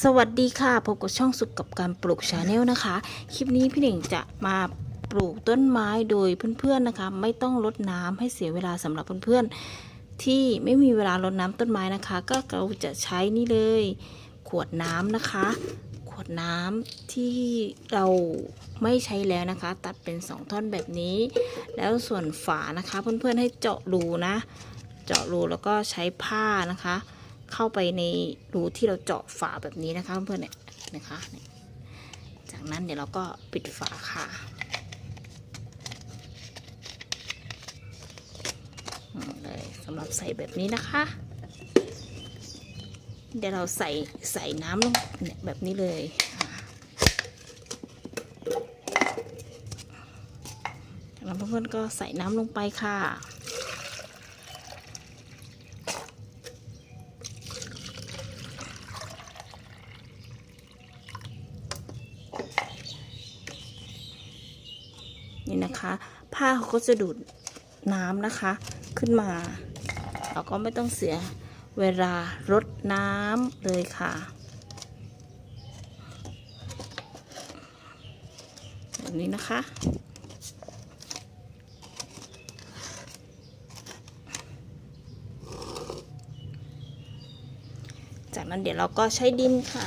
สวัสดีค่ะพบกับช่องสุขกับการปลูกชาแนลนะคะ คลิปนี้พี่หนึ่งจะมาปลูกต้นไม้โดยเพื่อนๆนะคะ ไม่ต้องรดน้ำให้เสียเวลาสำหรับเพื่อนๆที่ไม่มีเวลารดน้ำต้นไม้นะคะ ก็เราจะใช้นี่เลย ขวดน้ำนะคะ ขวดน้ำที่เราไม่ใช้แล้วนะคะ ตัดเป็นสองท่อนแบบนี้ แล้วส่วนฝานะคะ เพื่อนๆให้เจาะรูนะ เจาะรูแล้วก็ใช้ผ้านะคะ เข้าไปในรูที่เราเจาะฝาแบบนี้นะคะเพื่อนเนี่ยนะคะจากนั้นเดี๋ยวเราก็ปิดฝาค่ะเลยสำหรับใส่แบบนี้นะคะ เดี๋ยวเราใส่ใส่น้ำลงเนี่ยแบบนี้เลยแล้วเพื่อนๆก็ใส่น้ำลงไปค่ะ นะคะ ผ้าเขาก็จะดูดน้ำนะคะ ขึ้นมา เราก็ไม่ต้องเสียเวลารดน้ำเลยค่ะแบบนี้นะคะจากนั้นเดี๋ยวเราก็ใช้ดินค่ะ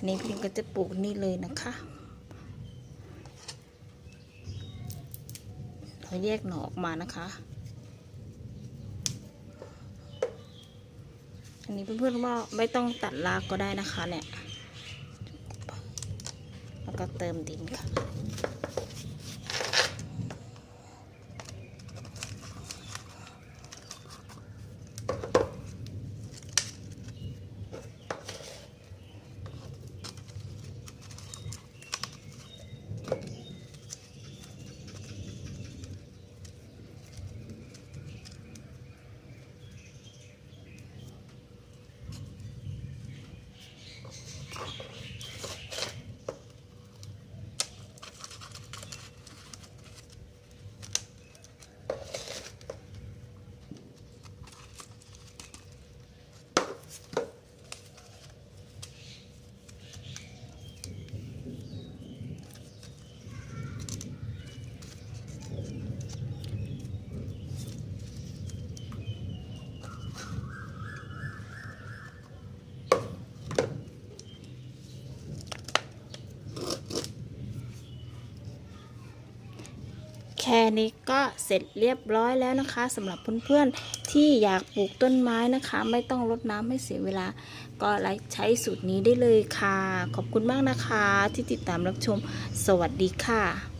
อันนี้พี่ก็จะปลูกนี่เลยนะคะ เราแยกหน่อออกมานะคะ อันนี้เพื่อนๆว่าไม่ต้องตัดรากก็ได้นะคะเนี่ย แล้วก็เติมดินค่ะ ค่นี้ก็เสร็จเรียบร้อยแล้วนะคะสำหรับเพื่อนๆที่อยากปลูกต้นไม้นะคะ ไม่ต้องรดน้ำให้เสียเวลา ก็ใช้สูตรนี้ได้เลยค่ะ ขอบคุณมากนะคะที่ติดตามรับชม สวัสดีค่ะ